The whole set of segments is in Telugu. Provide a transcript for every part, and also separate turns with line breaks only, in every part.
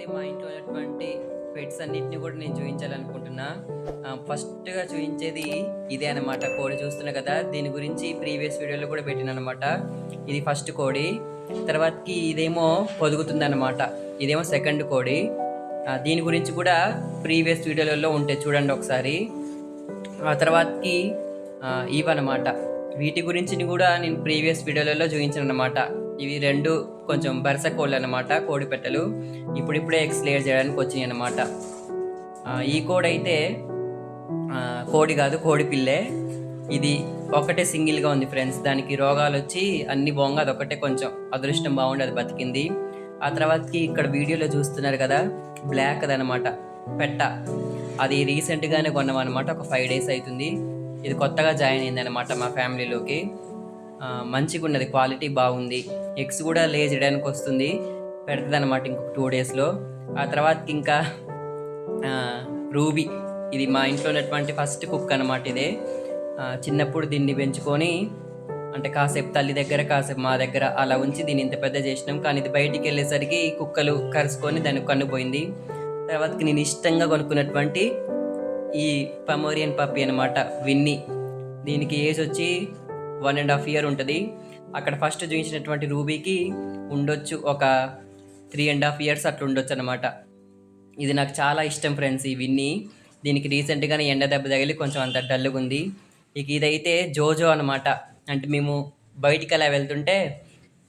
అయితే మా ఇంట్లో ఉన్నటువంటి పెట్స్ అన్నిటిని కూడా నేను చూపించాలనుకుంటున్నా. ఫస్ట్గా చూపించేది ఇదే అనమాట కోడి చూస్తున్నా కదా. దీని గురించి ప్రీవియస్ వీడియోలో కూడా పెట్టిన అనమాట ఇది ఫస్ట్ కోడి. తర్వాతకి ఇదేమో పొదుగుతుంది అనమాట ఇదేమో సెకండ్ కోడి. దీని గురించి కూడా ప్రీవియస్ వీడియోలలో ఉంటాయి చూడండి ఒకసారి. ఆ తర్వాతకి ఇవన్నమాట. వీటి గురించి కూడా నేను ప్రీవియస్ వీడియోలలో చూపించాను అనమాట ఇవి రెండు కొంచెం బరస కోళ్ళు అనమాట కోడి పెట్టలు. ఇప్పుడిప్పుడే ఎగ్స్ లేయర్ చేయడానికి వచ్చినాయి అనమాట ఈ కోడి అయితే కోడి కాదు కోడి పిల్లే. ఇది ఒకటే సింగిల్గా ఉంది ఫ్రెండ్స్. దానికి రోగాలు వచ్చి అన్ని బాగుంగా అది ఒకటే కొంచెం అదృష్టం బాగుండి అది బతికింది. ఆ తర్వాతకి ఇక్కడ వీడియోలో చూస్తున్నారు కదా బ్లాక్ అదనమాట పెట్ట. అది రీసెంట్గానే కొన్నాం అనమాట ఒక ఫైవ్ డేస్ అవుతుంది ఇది కొత్తగా జాయిన్ అయింది అనమాట మా ఫ్యామిలీలోకి. మంచిగా ఉన్నది క్వాలిటీ బాగుంది. ఎగ్స్ కూడా లే చేయడానికి వస్తుంది. పెడుతుంది అనమాట ఇంకొక టూ డేస్లో. ఆ తర్వాతకి ఇంకా రూబీ. ఇది మా ఇంట్లో ఉన్నటువంటి ఫస్ట్ కుక్ అనమాట ఇదే. చిన్నప్పుడు దీన్ని పెంచుకొని అంటే కాసేపు తల్లి దగ్గర కాసేపు మా దగ్గర అలా ఉంచి దీన్ని ఇంత పెద్ద చేసినాం. కానీ ఇది బయటికి వెళ్ళేసరికి కుక్కలు కరుసుకొని దానికి కన్నుపోయింది తర్వాత తర్వాతకి నేను ఇష్టంగా కొనుక్కున్నటువంటి ఈ పమోరియన్ పప్పి అనమాట విన్ని. దీనికి ఏజ్ వచ్చి వన్ అండ్ హాఫ్ ఇయర్ ఉంటుంది. అక్కడ ఫస్ట్ చూపించినటువంటి రూబీకి ఉండొచ్చు ఒక త్రీ అండ్ హాఫ్ ఇయర్స్ అట్లా ఉండొచ్చు అనమాట ఇది నాకు చాలా ఇష్టం ఫ్రెండ్స్ ఈ విన్ని. దీనికి రీసెంట్గానే ఎండ దెబ్బ తగిలి కొంచెం అంత డల్గా ఉంది. ఇక ఇదైతే జోజో అనమాట అంటే మేము బయటికి అలా వెళ్తుంటే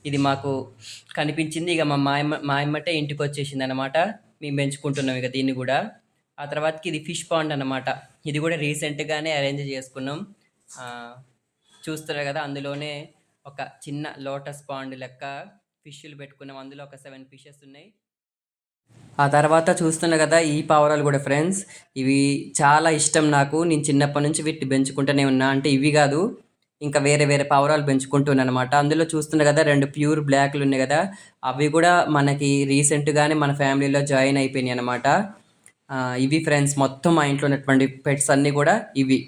ఇది మాకు కనిపించింది. ఇక మా మాయమ్మ మా ఇంటికి వచ్చేసింది అనమాట మేము పెంచుకుంటున్నాం ఇక దీన్ని కూడా. ఆ తర్వాతకి ఇది ఫిష్ పాండ్ అనమాట ఇది కూడా రీసెంట్గానే అరేంజ్ చేసుకున్నాం. చూస్తున్నారు కదా అందులోనే ఒక చిన్న లోటస్ పాండ్ లెక్క ఫిష్లు పెట్టుకున్నాం. అందులో ఒక సెవెన్ ఫిషెస్ ఉన్నాయి. ఆ తర్వాత చూస్తున్నా కదా ఈ పావురాలు కూడా ఫ్రెండ్స్ ఇవి చాలా ఇష్టం నాకు. నేను చిన్నప్పటి నుంచి వీటిని పెంచుకుంటూనే ఉన్నా. అంటే ఇవి కాదు ఇంకా వేరే వేరే పావురాలు పెంచుకుంటున్నాను అనమాట అందులో చూస్తున్నా కదా రెండు ప్యూర్ బ్లాక్లు ఉన్నాయి కదా అవి కూడా మనకి రీసెంట్గానే మన ఫ్యామిలీలో జాయిన్ అయిపోయినాయి అనమాట ఇవి ఫ్రెండ్స్ మొత్తం మా ఇంట్లో ఉన్నటువంటి పెట్స్ అన్నీ కూడా ఇవి.